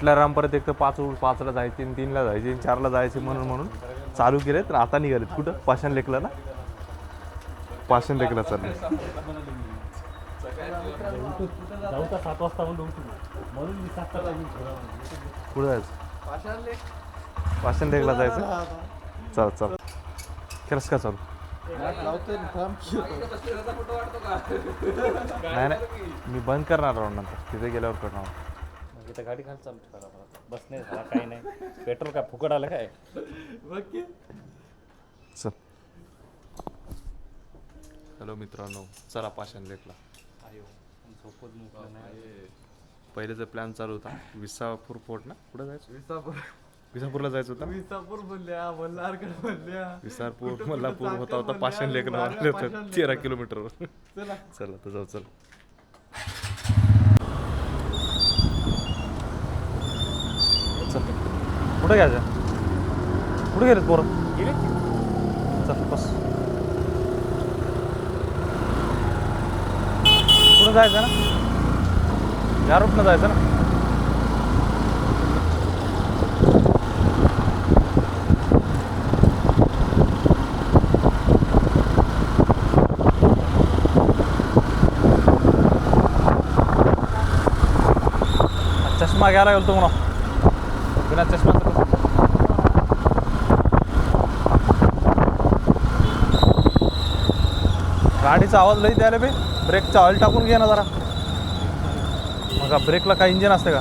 कुठल्या राम परत एक तर पाच पाचला जायचे आणि तीनला जायचे आणि चारला जायचे म्हणून म्हणून चालू केले तर आता निघालेत. कुठं? पाषाण लेखला ना पाषाण लेकला चालले. सात वाजता कुठं जायचं? पाषाण लेकला जायचं? चल चल. केलंस का चालू? नाही नाही. मी बंद करणार राहून नंतर. तिथे गेल्यावर करणार. इथं गाडी खाली चालू ठेवा बस नाही झाला काही नाही. पेट्रोल काय फुकट आलं काय? चल. हॅलो मित्रांनो चला पाषाण लेकला. आयो झोपत नाही. प्लॅन चालू होता. विसापूर फोर्ट ना? कुठं जायचं? विसापूर. विसापूरला जायचं होतं? विसापूर बोलल्या मल्हारगड बोलल्या. विसारपूर मल्लापूर होता होता पाषाण लेकला तेरा किलोमीटरवर चला. चला तर जाऊ चल चल. कुठं घ्यायचं? कुठे गेलेत पोरं? गेले चल बस. कुठं जायचं ना? या रूटनं जायचं ना? चष्मा घ्यायला गेलो तुम्हाला बिना चष्माचं गाडीचा आवाज लई द्यायला बे. ब्रेकचा ऑइल टाकून घे ना जरा. मग ब्रेकला काय इंजिन असते का?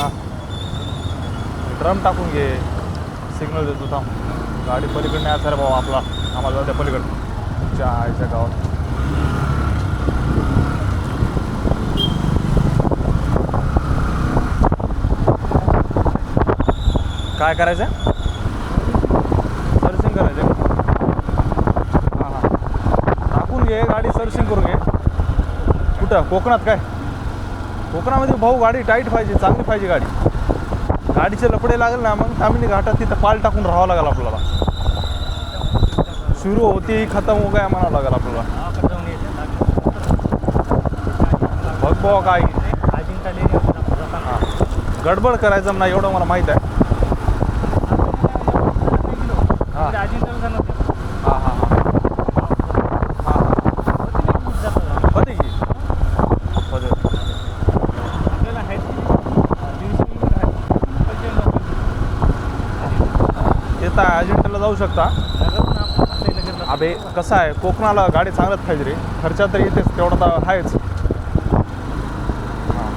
हां. ड्रम टाकून घे. सिग्नल देतो थांब. गाडी पलीकडे नाही असा रे भाऊ आपला. आम्हाला जाऊ द्या पलीकडे. तुमच्या आईच्या गावात. काय करायचं सर्व्हिसिंग करायचं हां हां. टाकून घे गाडी सर्व्हिसिंग करून घे. कुठं? कोकणात काय? कोकणामध्ये भाऊ गाडी टाईट पाहिजे चांगली पाहिजे गाडी. गाडीचे लपडे लागेल ना मग तामिनी घाटात तिथं पाल टाकून राहावं लागेल आपल्याला. सुरू होती खतम हो गया म्हणावं लागेल आपल्याला. बघ भाऊ काय. हां. गडबड करायचं ना एवढं मला माहीत आहे हां हां हां हां हां होते की होते येता अजिंठ्याला जाऊ शकता. अबे कसं आहे? कोकणाला गाडी चांगलंच पाहिजे रे. खर्चा तर येतेच तेवढा तर आहेच. हां.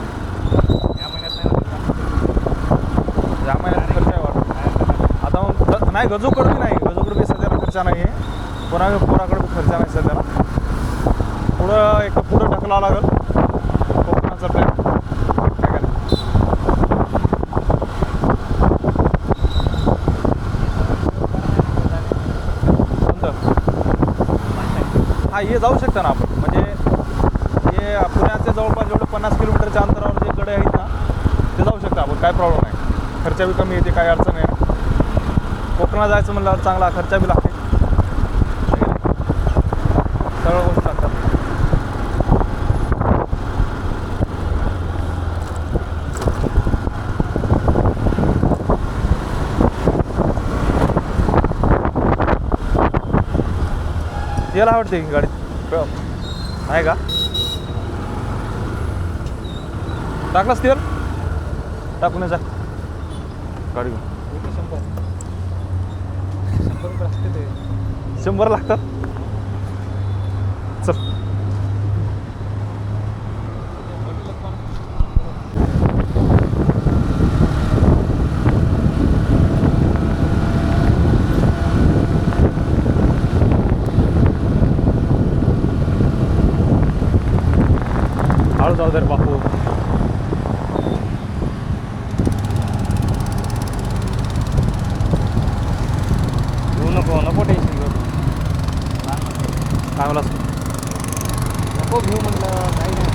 या महिन्यात खर्च आहे वाटतं. आता मग नाही गजूकडे नाही. गजूकडे बी सध्याला खर्चा नाही आहे पुन्हा पोराकडे खर्चा नाही सध्याला. पुढं एक पुढं ढकलावं लागेल कोकणाचा प्लॅन काय करायचं कोणतं हा हे जाऊ शकता ना आपण. म्हणजे हे पुण्याच्या जवळपास जेवढं पन्नास किलोमीटरच्या अंतरावर जे कडे आहेत ना ते जाऊ शकता आपण काय प्रॉब्लेम नाही. खर्चा बी कमी येते काय अडचण आहे कोकणात जायचं म्हणल्यावर चांगला खर्चा बी लागतो है का नाही? सगळ्या गोष्टी लागतात याला आवडते की गाडी? ब- नाही का? टाकलास तेल टाकून जा. गाडी शंभर लागतात चल हळू जाऊ दे रे बापू घेऊ नको नको टेन्शन घेऊ काय मला नको घेऊ म्हणलं काही नाही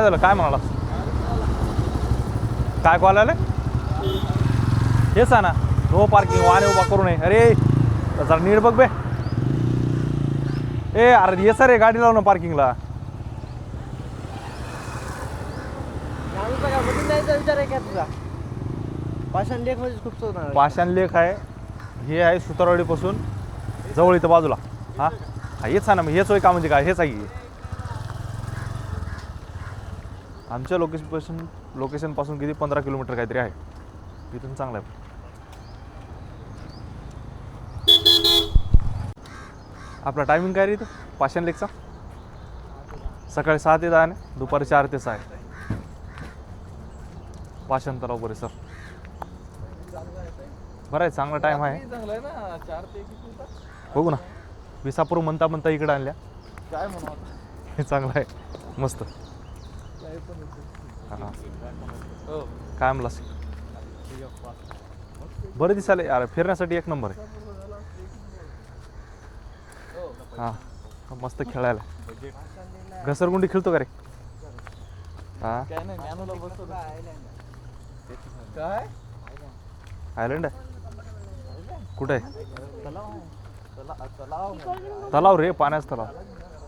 काय झालं? काय म्हणाला? काय कॉल आले? हेच आहे ना. नो पार्किंग वाहने उभा करू नये. अरे जरा नीट बघ बे. ए अरे ये सर गाडी लावून पार्किंगला पाषाण लेख म्हणजे खूप पाषाण लेख आहे. हे आहे सुतारवाडीपासून जवळ इथं बाजूला. हा? हा हेच आहे ना मग हेच होय का म्हणजे काय? हेच आहे की. आमच्या लोकेशनपासून लोकेशनपासून किती? पंधरा किलोमीटर काहीतरी आहे. इथून चांगलं आहे. आपला टायमिंग काय रे इथं? पाषाण लेकचा सकाळी सहा ते दहा आहे दुपारी चार ते सहा आहे. पाषाण तलाव परिसर बरं आहे चांगला टाईम आहे? बघू ना. विसापूर म्हणता म्हणता इकडे आणल्या. काय म्हणा हे चांगलं आहे. मस्त. हा. हो. काय म्हणलास? बरं दिसायला यार फिरण्यासाठी एक नंबर आहे. हा. मस्त खेळायला. घसरगुंडी खेळतो का रे? हा? काय आयलंड आहे? कुठे आहे? तलाव तला- तलाव तलाव रे पाण्याचा तलाव.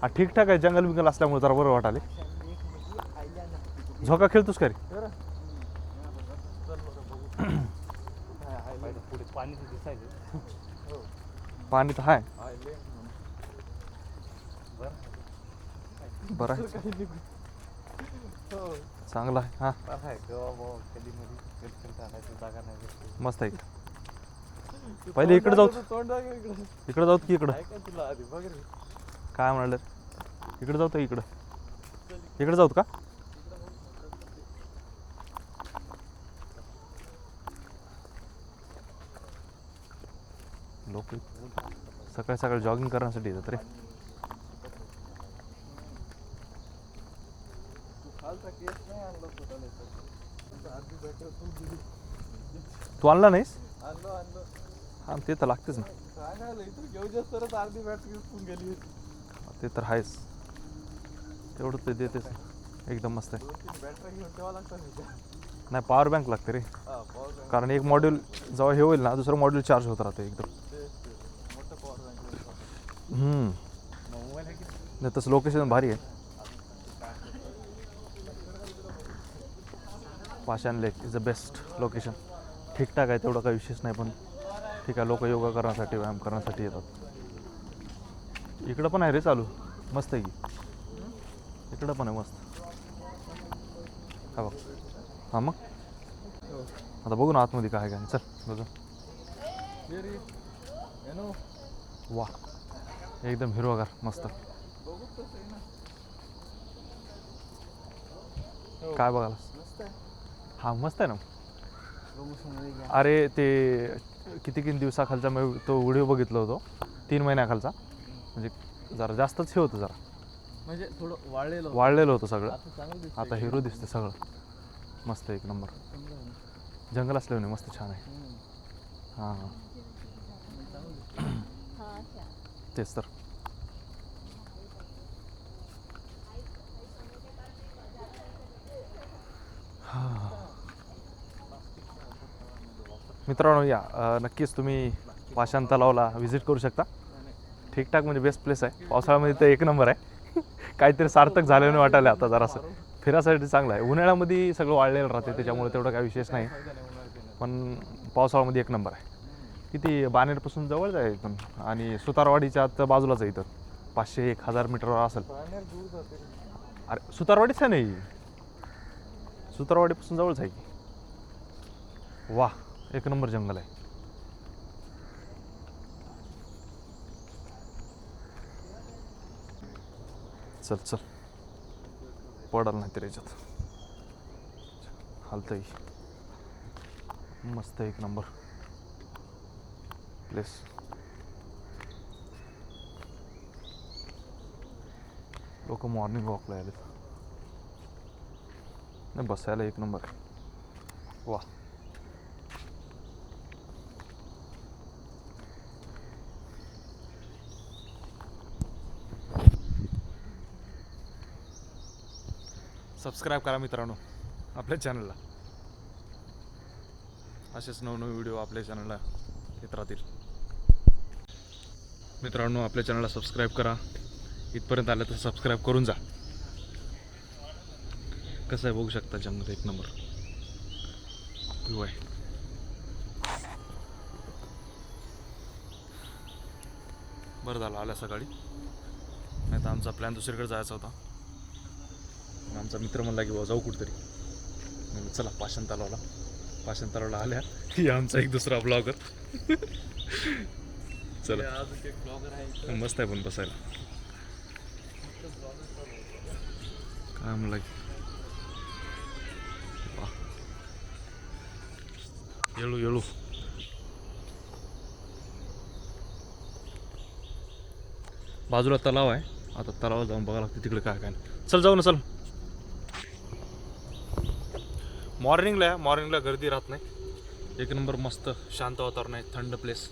हा ठीकठाक आहे. जंगल बिंगल असल्यामुळे जरा बरं वाटाले झोका खेळतोस का रे पुढे पाणी तर दिसायचं पाणी तर आहे बरं बरं आहे. हो चांगलं आहे हा. बरं आहे गवा बावा कधी मध्ये कधी कधी आणायचं जागा नाही. मस्त आहे पहिले इकडे जाऊ तोंड दाखव इकडं इकडे जाऊ की इकडं. काय काय तुला आधी बघ रे काय म्हणाले? इकडे जाऊ तर इकडं. इकडे जाऊत का? लोक सकाळी सकाळी जॉगिंग करण्यासाठी येतात रे. तू आणला नाहीस? हा ते तर लागतेच ना. ते तर आहेच. तेवढं ते देतेच. एकदम मस्त आहे. नाही पॉवर बँक लागते रे. कारण एक मॉड्यूल जेव्हा हे होईल ना दुसरं मॉड्यूल चार्ज होत राहते एकदम तेच ते मोठं पॉवर बँक हम्म. मोबाईल आहे की नाही तसं लोकेशन भारी आहे. Pashan lake is the best location ठीकठाक आहे तेवढं काही विशेष नाही पण ठीक आहे लोक योगा करण्यासाठी व्यायाम करण्यासाठी येतात. इकडं पण आहे रे चालू. मस्त आहे की. इकडं पण आहे मस्त. हा बघ. हां मग? आता बघू ना आतमध्ये काय काय. चल बघू. वा एकदम हिरवागार मस्त. काय बघायला? हा मस्त आहे ना. अरे ते किती किती दिवसाखालचा मी तो व्हिडिओ बघितला होतो. तीन महिन्याखालचा. म्हणजे जरा जास्तच हे होतं जरा. म्हणजे थोडं वाळलेलं होतं. वाढलेलं होतं सगळं. आता हिरो दिसते सगळं. मस्त एक नंबर. जंगल असल्याने मस्त छान आहे. हां हां चांगलं दिसतंय. तेच तर हां. मित्रांनो या नक्कीच तुम्ही पाषाण तलावला व्हिजिट करू शकता. ठीकठाक म्हणजे बेस्ट प्लेस आहे. पावसाळ्यामध्ये तर एक नंबर आहे. काहीतरी सार्थक झाल्याने वाटायला आता जरासं. फिरासाठी चांगलं आहे. उन्हाळ्यामध्ये सगळं वाळलेलं राहते त्याच्यामुळे तेवढं काही विशेष नाही. पण पावसाळ्यामध्ये एक नंबर आहे. किती बानेरपासून जवळच आहे इथून आणि सुतारवाडीच्या आत बाजूलाच आहे इथं. पाचशे एक हजार मीटरवर असेल. अरे सुतारवाडीच आहे नाही सुतारवाडीपासून जवळच आहे की वा एक नंबर जंगल आहे. चल चल. पडाल नाही तर याच्यात. हालतंय. मस्त एक नंबर. प्लेस लोक मॉर्निंग वॉकला आले नाही बसायला एक नंबर. वा सबस्क्राईब करा मित्रांनो आपल्या चॅनलला असेच नवनवे व्हिडिओ आपल्या चॅनलला येत राहतील. मित्रांनो आपल्या चॅनलला सबस्क्राईब करा. इथपर्यंत आलं तर सबस्क्राईब करून जा. कसं आहे बघू शकता जंगल एक नंबर व्यू आहे बरं झालं आल्या सकाळी. नाही तर आमचा प्लॅन दुसरीकडे जायचा होता. मग आमचा मित्र म्हणला की जाऊ कुठतरी. मी चला पाषाण तलावला. पाषाण तलावला आल्या. की आमचा एक दुसरा ब्लॉगर चला. अजून मस्त आहे पण बसायला. काय म्हणला येळू येळू. बाजूला तलाव आहे. आता तलावात जाऊन बघा लागते तिकडे काय काय नाही. चल जाऊ ना चल. मॉर्निंगला आहे मॉर्निंगला गर्दी राहत नाही. एक नंबर मस्त शांत वातावरण आहे थंड प्लेस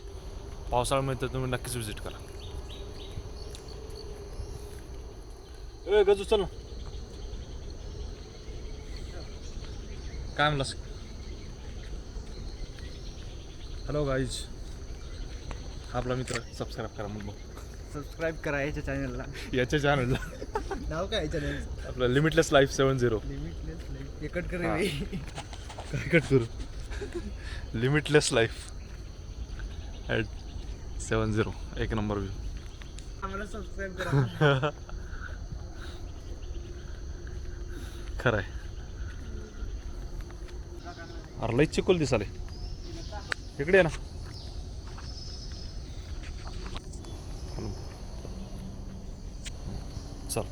पावसाळ्यामध्ये तर तुम्ही नक्कीच विजिट करा. ए गजू चल ना. काय म्हणलास? हॅलो गाईज आपला मित्र सबस्क्राईब करा मग सबस्क्राईब करा याच्या चॅनलला याच्या चॅनलला नाव काय चॅनल आपलं limitless life seven zero limitless एकट कर हा. रे काय कट करू? Limitless life at seven zero एक नंबर करा. खरं आहे अरे लई चिकोल दिसाले इकडे ये ना. चल.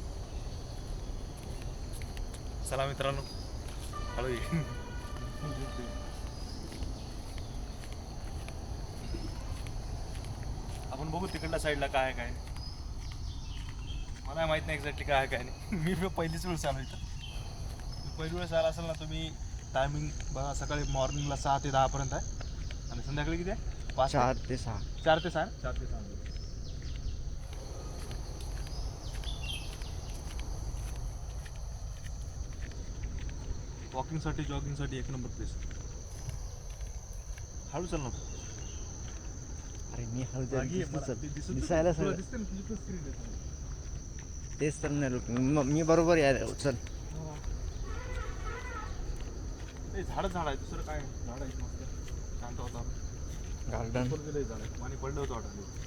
चला मित्रांनो. हॅलो ये. आपण बघू तिकडल्या साईडला काय काय. नाही. मला माहीत नाही एक्झॅक्टली काय आहे काय नाही. मी पहिलीच वेळेस आलो इथं. पहिली वेळेस आला असेल ना तुम्ही टायमिंग बघा सकाळी मॉर्निंगला सहा ते दहापर्यंत आहे. आणि संध्याकाळी किती आहे? पाच चार ते सहा. चार ते सहा चार ते सहा. वॉकिंगसाठी जॉगिंगसाठी एक नंबर प्लेस हळू चल ना अरे मी हळू दिसायला. तेच तर नाही लोक म- मी बरोबर यार चल. ए, झाडं झाड आहे दुसरं काय. झाड आहे शांत वातावरण. गार्डन पण पडलं होतं वाटत.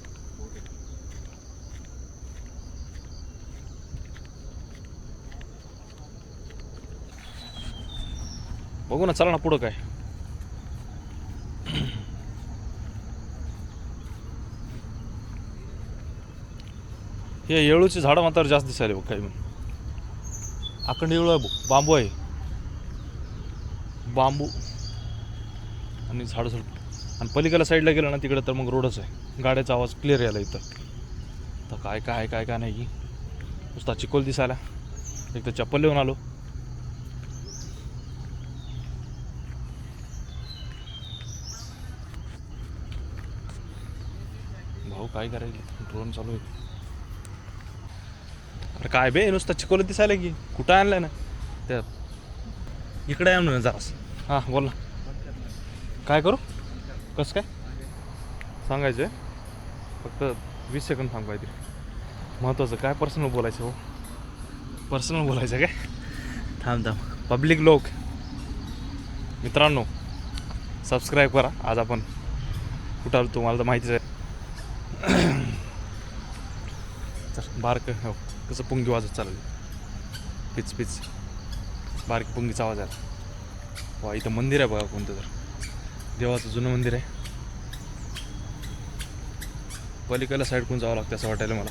बघू ना चला ना पुढं काय. हे येळूची झाडं मात्र जास्त दिसायला बघ काही. म्हणून अखंड येळू आहे बघ बांबू आहे. बांबू. आणि झाडं झाड आणि पलीकडल्या साईडला गेलं ना तिकडं तर मग रोडच आहे. गाड्याचा आवाज क्लिअर यायला इथं. तर काय काय आहे, काय काय नाही. नुसता चिकोल दिसायला. एक तर चप्पल लिहून आलो. भाऊ काय करायचं? ड्रोन चालू आहे. काय बे नुसतं चिकोल दिसायला की कुठं आणलंय ना? त्या इकडे आहे ना जरास. हां बोल ना. काय करू? कसं काय? सांगायचं आहे फक्त वीस सेकंद थांब काहीतरी. महत्त्वाचं काय पर्सनल बोलायचं हो? पर्सनल बोलायचं काय? थांब थांब. पब्लिक लोक. मित्रांनो सबस्क्राईब करा. आज आपण कुठं आलो तुम्हाला तर माहितीच आहे. बारक हो. कसं पुंगी वाजत चालली पिच पिच. बारकी पुंगीचा आवाज आला. वा इथं मंदिर आहे बघा कोणतं तर. देवाचं जुनं मंदिर आहे. पलीकडल्या साईडकडून जावं लागतं असं वाटायला मला.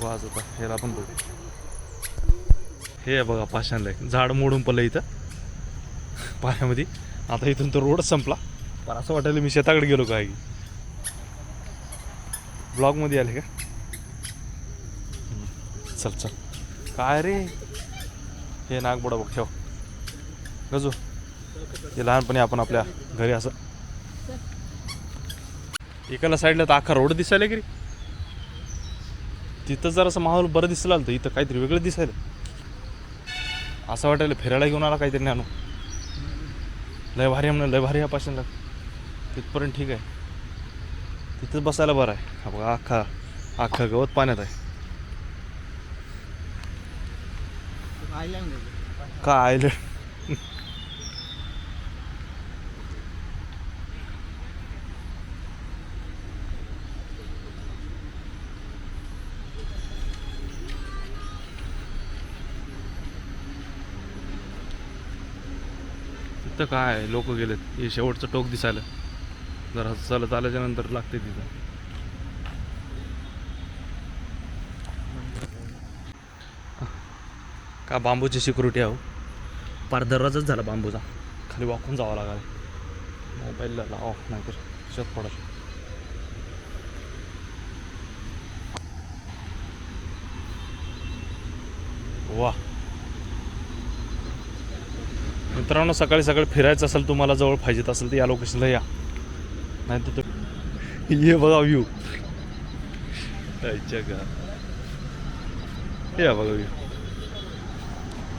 वाज होता ह्याला पण बघू. हे आहे बघा पाषाणला. आहे. झाड मोडून पडलं इथं. पाण्यामध्ये. आता इथून तो रोडच संपला. पण असं वाटायला मी शेताकडे गेलो काय? ब्लॉगमध्ये आले का? चल चल. काय रे? हे नागबोडा बघ ठेव. गजू हे लहानपणी आपण आपल्या घरी असं. एकाला साईडला तर अख्खा रोड दिसायला की रे तिथं जर असं माहोल बरं दिसला तर इथं काहीतरी वेगळं दिसायला. असं वाटायला फिरायला घेऊन आला काहीतरी आणू लय भारी आहे म्हणून लय भारी आहे तिथपर्यंत ठीक आहे. तिथंच बसायला बरं आहे. हा बघा अख्खा अख्खा गवत पाण्यात आहे आयलँड का आयलंड? तिथं काय लोक गेलेत. हे शेवटचं टोक दिसायला. जरा चालत आल्याच्यानंतर लागते तिथं. का बांबूची सिक्युरिटी आहे हो. पार दरवाजाच झाला बांबूचा. खाली वाकून जावं लागाल मोबाईलला लावा नाहीतर शत पडत वा. मित्रांनो सकाळी सकाळी फिरायचं असेल तुम्हाला जवळ पाहिजेत असेल तर या लोकेशनला या. नाही तर ये बघा व्ह्यू का? या बघा व्ह्यू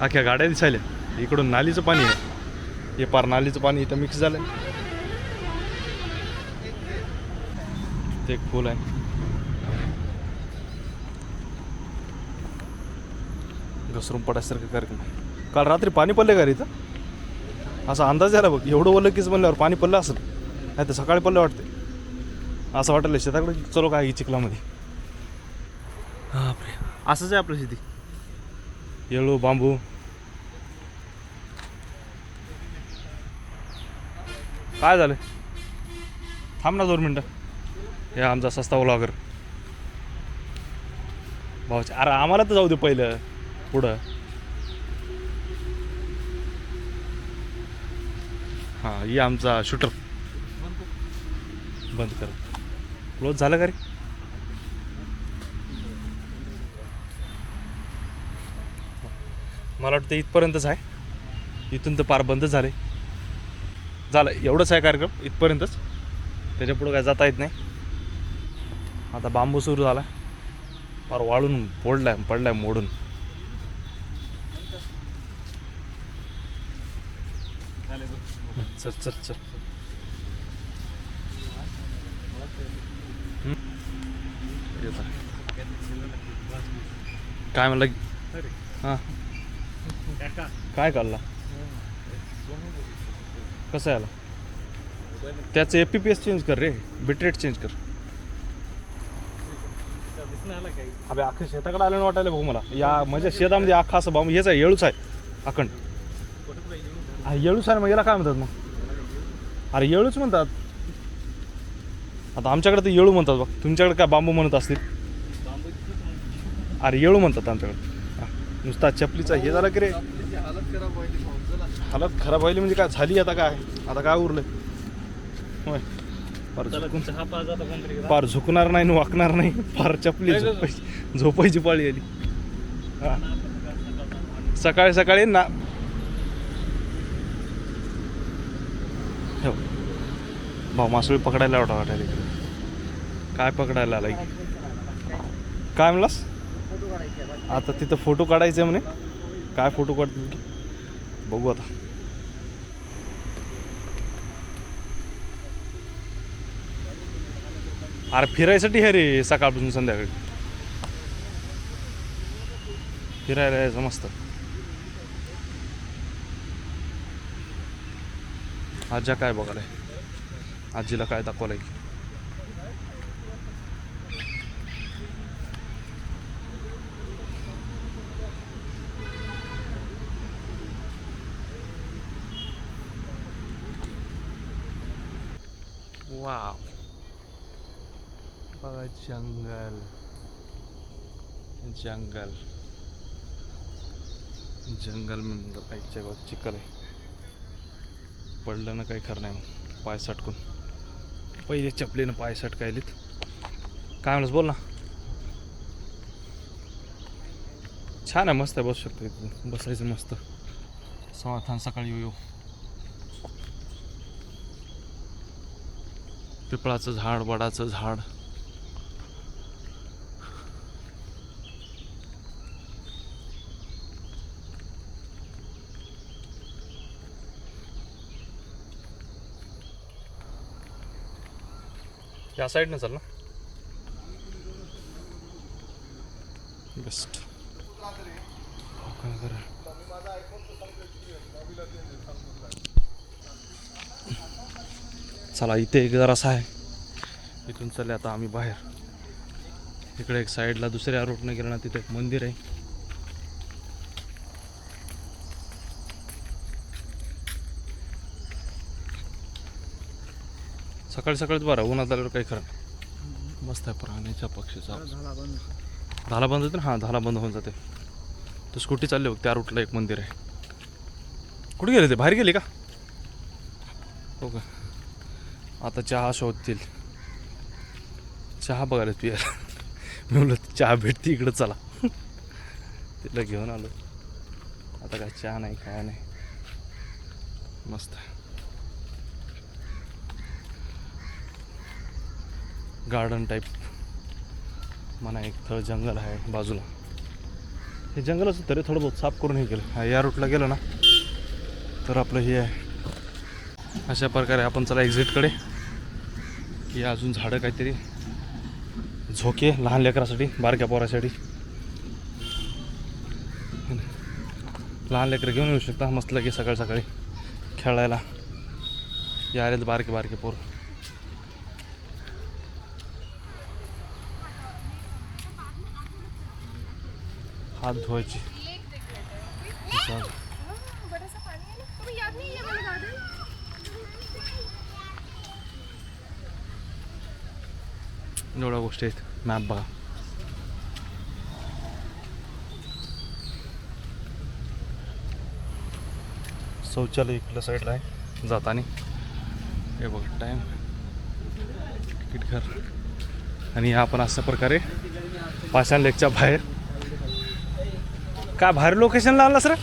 अख्ख्या गाड्या दिसायल्या. इकडून नालीचं पाणी आहे. हे पार नालीचं पाणी इथं मिक्स झालं ते एक फुल आहे. घसरून पडायसारखं कार्यक्रम आहे. काल रात्री पाणी पडले का रे इथं? असा अंदाज झाला बघ. एवढं ओलं कीच म्हणल्यावर पाणी पडलं असेल? नाही तर सकाळी पडलं वाटते असं वाटलं शेताकडे चलो काय चिखलामध्ये. बापरे. असंच आहे आपलं शेती. येळू बांबू काय झालं? थांब ना दोन मिनटं. हे आमचा सस्ता व्लॉगर भाऊचे अरे आम्हाला तर जाऊ दे पहिलं. पुढं. हां ये आमचा शूटर बंद कर. क्लोज झालं का रे? मला वाटतं इथपर्यंतच आहे. इथून तर पार बंद झाले. झालं एवढंच आहे कार्यक्रम इथपर्यंतच. त्याच्या पुढं काय जाता येत नाही. आता बांबू सुरू झाला. फार वाळून फोडलाय पडलाय मोडून. चल चल चल. आहे. काय म्हणलं? हां. काय काढला कसं आहे आला? त्याचं A P P S change कर रे. बिटरेट चेंज कर. अबे अख्खं शेताकडे आलं वाटायला बघू मला. या माझ्या शेतामध्ये अख्खा असं बांबू हेच आहे येळूच आहे. अखंड. येळूच आहे मग याला काय म्हणतात मग? अरे येळूच म्हणतात. आता आमच्याकडे तर येळू म्हणतात बघ. तुमच्याकडे काय बांबू म्हणत असतील? अरे येळू म्हणतात आमच्याकडे. नुसता चपलीचा हे झाला की रे? हालत खराब व्हायली भाऊ चला हालत खराब व्हायली म्हणजे काय? झाली आता काय? आता काय उरलं? होय. फार झुकणार नाही वाकणार नाही. फार चपली झोपायची झोपायची पाळी आली. हा. सकाळी सकाळी ना ठेव. भाऊ मासळी पकडायला वाटा वाटायला काय पकडायला आला? काय म्हणलास? आता. तिथं फोटो काढायचे म्हणे. काय फोटो काढतील? की बघू आता. अरे फिरायसाठी हे रे सकाळपासून संध्याकाळी. फिरायला यायचं मस्त. आज्या काय बघायला आजीला काय दाखवलंय वाव बघा जंगल जंगल जंगल म्हणजे पाहिजे बघ चिखल आहे. पडलं ना काही खरं नाही मग पाय सटकून. पहिले चपलीनं पाय सटकायलीत. काय म्हणस बोल ना. छान आहे मस्त आहे बसू शकतो इथं. बसायचं मस्त. समाधान सकाळी येऊ येऊ. पिपळाचं झाड वडाचं झाड. या साईडनं चाल ना. बेस्ट चला इथे एक जरासा आहे इथून चालले आता आम्ही बाहेर. इकडे एक साईडला दुसऱ्या रूटने गेलं ना तिथे एक मंदिर आहे. सकाळी सकाळीच बरं उन्हात आल्यावर काही खरं नाही. मस्त आहे प्राण्याच्या पक्षीचा आवाज. झाला बंद. धाला बंद होते ना? हां धाला बंद होऊन जाते. तर स्कूटी चालली बघ त्या रूटला एक मंदिर आहे. कुठे गेले ते? बाहेर गेले का? हो का? आता चहा शोधतील. चहा बघायला पियाला. मी म्हणलं चहा भेटते इकडं चला. तिला घेऊन आलो. आता काय चहा नाही काय नाही. मस्त गार्डन टाईप म्हणा एक थळ जंगल आहे बाजूला. हे जंगलच तरी थोडं बहुत साफ करून हे गेलं हा, या रूटला गेलं ना तर आपलं हे आहे. अशा प्रकारे आपण चला एक्झिटकडे हे अजून झाडं काहीतरी झोके लहान लेकरासाठी बारक्या पोरासाठी. लहान लेकरं घेऊन येऊ शकता. मस्त लगे सकाळ सकाळी खेळायला. या आलेत बारके बारके पोर हात धुवायचे चालेल. बड़ा सा पानी है ना तुम्हें याद नहीं है ये वाला गार्डन एवढ्या गोष्टी आहेत. मॅप बघा. शौचालय इकडल्या साईडला आहे. जाताना. हे बघा टाईम तिकीट घर. आणि आपण अशा प्रकारे पाषाण लेकच्या बाहेर काय बाहेर लोकेशनला आणलास रे?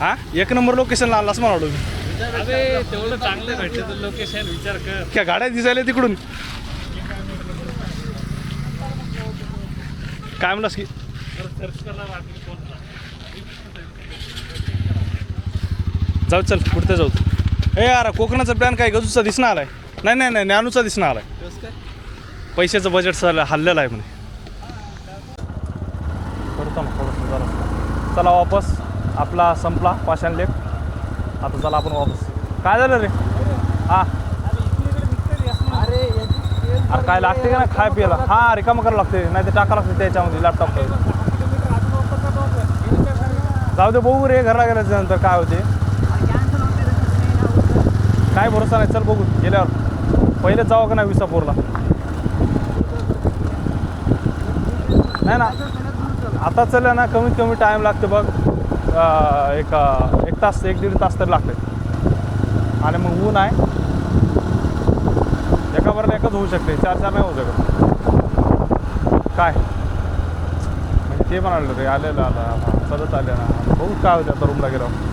हा? एक नंबर लोकेशनला आणलास म्हणालो मी. अरे तेवढं चांगलं भेटलं तर लोकेशन विचार कर. क्या गाड्या दिसायला तिकडून? काय म्हणलास की? सर्च वाटली जाऊ चल पुढते जाऊ ए यार कोकणाचा प्लॅन काय? गजूचा दिसणं आलाय. नाही नाही नाही ज्ञानूचा दिसणं आलाय. पैशाचं बजेट हल्लेलं आहे म्हणे करतो ना थोडंसं जरा चला वापस. आपला संपला पाषाण लेख. आता चला आपण वापस. काय झालं रे? हा. अरे अरे काय लागते का ना खाय प्यायला हां रिकामं करावं लागते. नाही तर टाका लागते त्याच्यामध्ये लॅपटॉप जाऊ दे बघू रे घरला गेल्याच्यानंतर काय होते. काय भरोसा नाही. चल बघू. गेल्यावर. पहिले जावं का नाही विसापूरला? नाही ना. आता चला ना कमीत कमी टाईम लागते बघ. एक एक तास एक दीड तास तरी लागते. आणि मग ऊन आहे. एका बरोबर एकच होऊ शकते. चार चार नाही होऊ शकत. काय? म्हणजे ते आलं रे आलेलं आलं चलत आले ना बघू काय होतं आता रूमला गेल्यावर.